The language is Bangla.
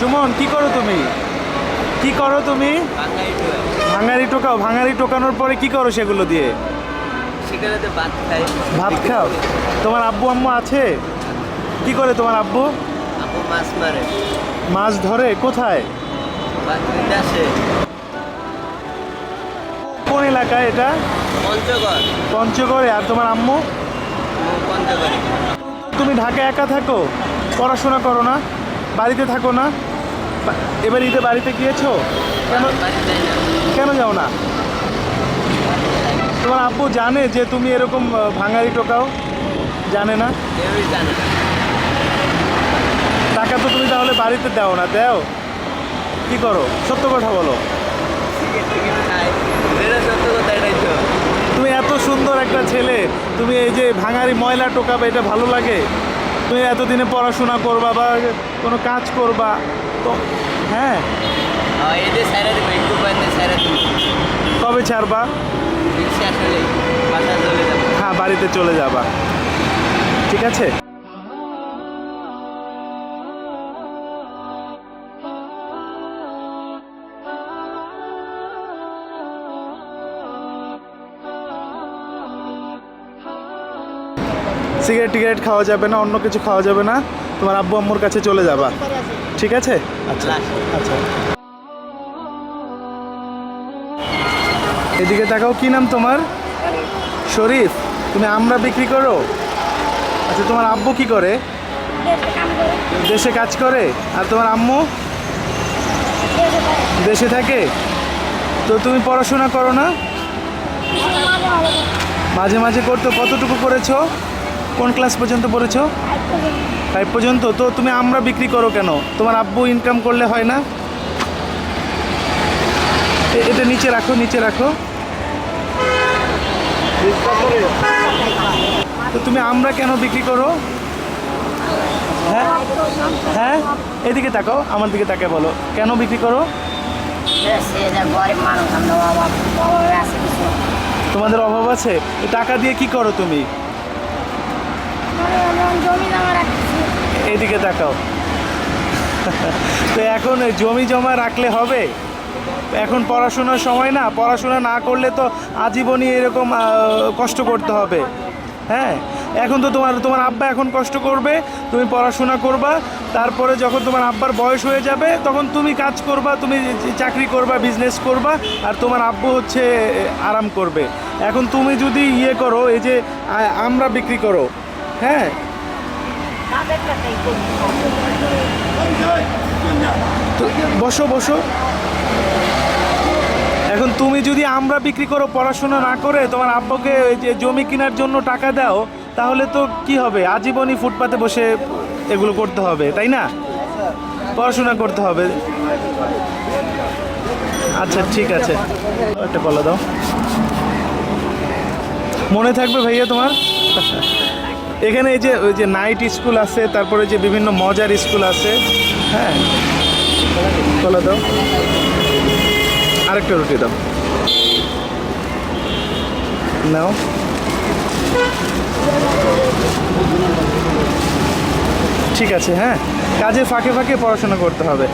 সুমন কি করো তুমি? কি করো তুমি? ভাঙারি টোকাও ভাঙারি টোকানোর পরে কি করো সেগুলো দিয়ে? ভাত খাও? তোমার আব্বু আম্মু আছে? কি করে তোমার আব্বু? মাছ মারে। মাছ ধরে কোথায়? কোন এলাকায় এটা? পঞ্চগড়। পঞ্চগড়ে। আর তোমার আম্মু? তুমি ঢাকা একা থাকো? পড়াশোনা করো না? বাড়িতে থাকো না? এবার ঈদে বাড়িতে গিয়েছো? কেন কেন যাও না? তোমার আব্বু জানে যে তুমি এরকম ভাঙারি টোকাও? জানে না? টাকা তো তুমি তাহলে বাড়িতে দাও না দাও। কি করো? সত্য কথা বলো। তুমি এত সুন্দর একটা ছেলে তুমি এই যে ভাঙারি ময়লা টোকাবে এটা ভালো লাগে? তুমি এতদিনে পড়াশোনা করবা বা কোনো কাজ করবা তো হ্যাঁ। স্যারের কবে ছাড়বা? হ্যাঁ বাড়িতে চলে যাবা। ঠিক আছে? সিগারেট টিগারেট খাওয়া যাবে না, অন্য কিছু খাওয়া যাবে না। তোমার আব্বু আম্মুর কাছে চলে যাবা। ঠিক আছে? আচ্ছা। আচ্ছা। এদিকে তাকাও কি নাম তোমার? শরীফ, তুমি আমরা বিক্রি করো? আচ্ছা তোমার আব্বু কি করে? দেশে কাজ করে। আর তোমার আম্মু? দেশে থাকে। তো তুমি পড়াশোনা করো না? মাঝে মাঝে করতে, কতটুকু করেছ? কোন ক্লাস পর্যন্ত পড়েছো? ফাইভ পর্যন্ত? তো তুমি আমরা বিক্রি করো কেন? তোমার আব্বু ইনকাম করলে হয় না? এটা নিচে রাখো নিচে রাখো। তো তুমি আমরা কেন বিক্রি করো? হ্যাঁ? হ্যাঁ? এদিকে তাকাও, আমার দিকে তাকে বলো। কেন বিক্রি করো? তোমাদের অভাব আছে? টাকা দিয়ে কি করো তুমি মানে আমরা জমি জমা রাখতেছি এদিকে তাকাও। তো এখন জমি জমা রাখলে হবে? এখন পড়াশোনার সময় না, পড়াশোনা না করলে তো আজীবনই এরকম কষ্ট করতে হবে। হ্যাঁ? এখন তো তোমার তোমার আব্বা এখন কষ্ট করবে, তুমি পড়াশোনা করবা, তারপরে যখন তোমার আব্বার বয়স হয়ে যাবে, তখন তুমি কাজ করবা, তুমি চাকরি করবা বিজনেস করবা, আর তোমার আব্বু হচ্ছে আরাম করবে। এখন তুমি যদি ইয়ে করো, এই যে আমরা বিক্রি করো হ্যাঁ। বসো বসো। এখন তুমি যদি আমরা বিক্রি করো, পড়াশোনা না করে তোমার আব্বাকে যে জমি কেনার জন্য টাকা দাও, তাহলে তো কি হবে? আজীবনই ফুটপাতে বসে এগুলো করতে হবে, তাই না? পড়াশোনা করতে হবে। আচ্ছা ঠিক আছে। একটা বলে দাও। মনে থাকবে ভাইয়া তোমার? এখানে এই যে, ওই যে নাইট স্কুল আছে, তারপরে যে বিভিন্ন মজার স্কুল আছে হ্যাঁ? কলা দাও। আরেকটা রুটি দাও। নাও। ঠিক আছে হ্যাঁ? কাজের ফাঁকে ফাঁকে পড়াশোনা করতে হবে।